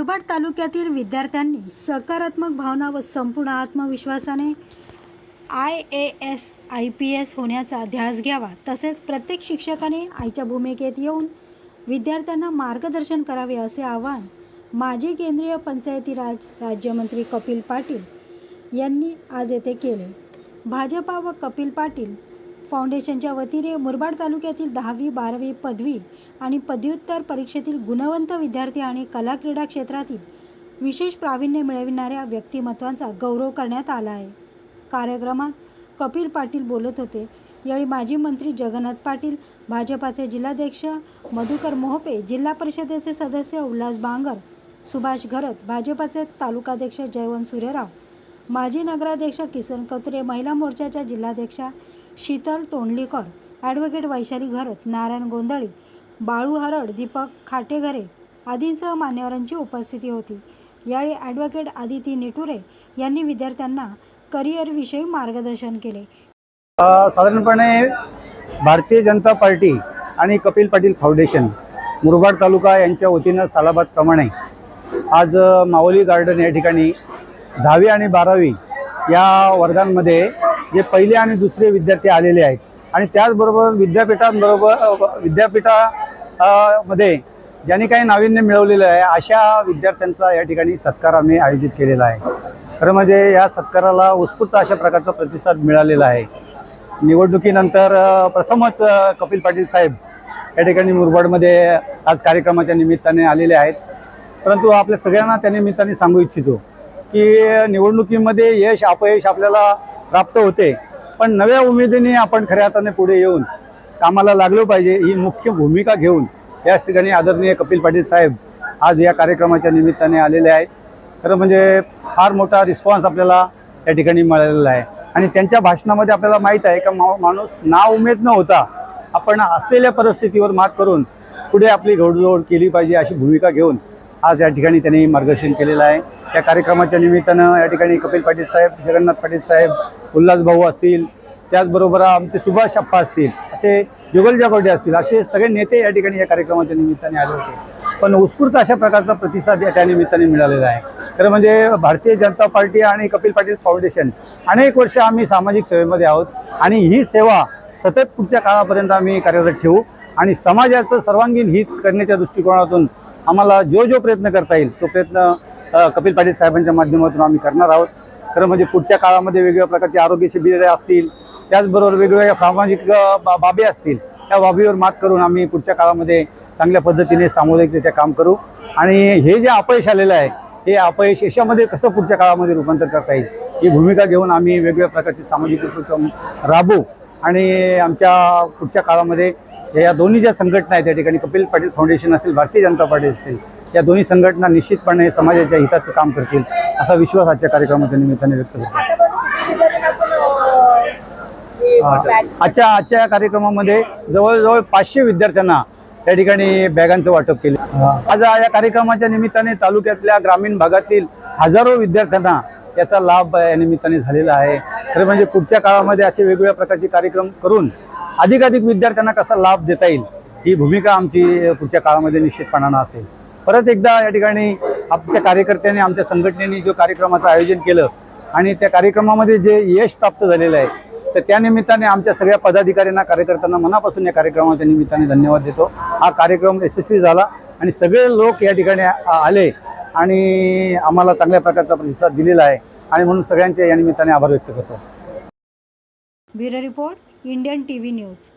मुरबाड तालुक्यातील विद्यार्थ्यांनी सकारात्मक भावना व संपूर्ण आत्मविश्वासाने I A S I P S होण्याचा ध्यास घ्यावा. तसेच प्रत्येक शिक्षकाने आईच्या भूमिकेत येऊन विद्यार्थ्यांना मार्गदर्शन करावे असे आवाहन माजी केंद्रीय पंचायती राज राज्यमंत्री कपिल पाटील यांनी आज येथे केले. भाजपा व कपिल पाटील फाउंडेशनच्या वतीने मुरबाड तालुक्यातील दहावी बारावी पदवी आणि पदव्युत्तर परीक्षेतील गुणवंत विद्यार्थी आणि कला क्रीडा क्षेत्रातील विशेष प्रावीण्य मिळविणाऱ्या व्यक्तिमत्वांचा गौरव करण्यात आला आहे. कार्यक्रमात कपिल पाटील बोलत होते. यावेळी माजी मंत्री जगन्नाथ पाटील भाजपाचे जिल्हाध्यक्ष मधुकर मोहपे जिल्हा परिषदेचे सदस्य उल्हास बांगर सुभाष घरत भाजपाचे तालुकाध्यक्ष जयवंत सूर्यराव माजी नगराध्यक्ष किसन कत्रे महिला मोर्चाच्या जिल्हाध्यक्षा शीतल तोंडलीकर ॲडव्होकेट वैशाली घरत नारायण गोंधळी बाळू हरड दीपक खाटेघरे आदींसह मान्यवरांची उपस्थिती होती. यावेळी ॲडव्होकेट आदिती निटुरे यांनी विद्यार्थ्यांना करिअरविषयी मार्गदर्शन केले. साधारणपणे भारतीय जनता पार्टी आणि कपिल पाटील फाउंडेशन मुरबाड तालुका यांच्या वतीनं सालाबादप्रमाणे आज माऊली गार्डन या ठिकाणी दहावी आणि बारावी या वर्गांमध्ये जे पहिले आणि दुसरे विद्यार्थी आलेले आहेत. आणि त्याचबरोबर विद्यापीठांबरोबर विद्यापीठा मध्ये ज्यांनी काही नाविन्य मिळवलेलं आहे अशा विद्यार्थ्यांचा या ठिकाणी सत्कार आम्ही आयोजित केलेला आहे. खरं म्हणजे या सत्काराला उत्स्फूर्त अशा प्रकारचा प्रतिसाद मिळालेला आहे. निवडणुकीनंतर प्रथमच कपिल पाटील साहेब या ठिकाणी मुरबाडमध्ये आज कार्यक्रमाच्या निमित्ताने आलेले आहेत. परंतु आपल्या सगळ्यांना त्या निमित्ताने सांगू इच्छितो की निवडणुकीमध्ये यश अपयश आपल्याला प्राप्त होते. पण नव्या उमेदीने आपण खऱ्या हाताने पुढे येऊन कामाला लागलो पाहिजे ही मुख्य भूमिका घेऊन या ठिकाणी आदरणीय कपिल पाटील साहेब आज या कार्यक्रमाच्या निमित्ताने आलेले आहेत. खरं म्हणजे फार मोठा रिस्पॉन्स आपल्याला या ठिकाणी मिळालेला आहे. आणि त्यांच्या भाषणामध्ये आपल्याला माहीत आहे का मा माणूस ना उमेद न होता आपण असलेल्या परिस्थितीवर मात करून पुढे आपली घोडदौड केली पाहिजे अशी भूमिका घेऊन आज या ठिकाणी त्यांनी मार्गदर्शन केलेलं आहे. त्या कार्यक्रमाच्या निमित्तानं या ठिकाणी कपिल पाटील साहेब जगन्नाथ पाटील साहेब उल्हास भाऊ असतील त्याचबरोबर आमचे सुभाष अप्पा असतील असे जुगल जागोडे असतील असे सगळे नेते या ठिकाणी या कार्यक्रमाच्या निमित्ताने आले होते पण उत्स्फूर्त अशा प्रकारचा प्रतिसाद या त्या निमित्ताने मिळालेला आहे. खरं म्हणजे भारतीय जनता पार्टी आणि कपिल पाटील फाउंडेशन अनेक वर्ष आम्ही सामाजिक सेवेमध्ये आहोत आणि ही सेवा सतत पुढच्या काळापर्यंत आम्ही कार्यरत ठेवू आणि समाजाचं सर्वांगीण हित करण्याच्या दृष्टिकोनातून आम्हाला जो जो प्रयत्न करता येईल तो प्रयत्न कपिल पाटील साहेबांच्या माध्यमातून आम्ही करणार आहोत. खरं म्हणजे पुढच्या काळामध्ये वेगवेगळ्या प्रकारचे आरोग्य शिबिरे असतील त्याचबरोबर वेगवेगळ्या सामाजिक बा- बाबी असतील त्या बाबीवर मात करून आम्ही पुढच्या काळामध्ये चांगल्या पद्धतीने सामुदायिकरित्या काम करू. आणि हे जे अपयश आलेलं आहे हे अपयश यशामध्ये कसं पुढच्या काळामध्ये रूपांतर करता येईल ही भूमिका घेऊन आम्ही वेगवेगळ्या प्रकारचे सामाजिक उपक्रम राबवू आणि आमच्या पुढच्या काळामध्ये या दोन्ही ज्या संघटना आहेत त्या ठिकाणी कपिल पाटील फाउंडेशन असेल भारतीय जनता पार्टी असेल या दोन्ही संघटना निश्चितपणे समाजाच्या हिताचं काम करतील असा विश्वास आजच्या कार्यक्रमाच्या निमित्ताने व्यक्त करतो. हे आजच्या आजच्या या कार्यक्रमामध्ये जवळजवळ पाचशे विद्यार्थ्यांना त्या ठिकाणी बॅगांचं वाटप केले. आज या कार्यक्रमाच्या निमित्ताने तालुक्यातल्या ग्रामीण भागातील हजारो विद्यार्थ्यांना याचा लाभ या निमित्ताने झालेला आहे. खरं म्हणजे पुढच्या काळामध्ये असे वेगवेगळ्या प्रकारचे कार्यक्रम करून अधिकाधिक विद्यार्थ्यांना कसा लाभ देता येईल ही भूमिका आमची पुढच्या काळामध्ये निश्चितपणानं असेल. परत एकदा या ठिकाणी आमच्या कार्यकर्त्यांनी आमच्या संघटनेने जो कार्यक्रमाचं आयोजन केलं आणि त्या कार्यक्रमामध्ये जे यश प्राप्त झालेलं आहे तर त्या निमित्ताने आमच्या सगळ्या पदाधिकाऱ्यांना कार्यकर्त्यांना मनापासून या कार्यक्रमाच्या निमित्ताने धन्यवाद देतो. हा कार्यक्रम यशस्वी झाला आणि सगळे लोक या ठिकाणी आले आणि आम्हाला चांगल्या प्रकारचा प्रतिसाद दिलेला आहे. आणि म्हणून सगळ्यांचे या निमित्ताने आभार व्यक्त करतो. Bureau report. Indian T V news.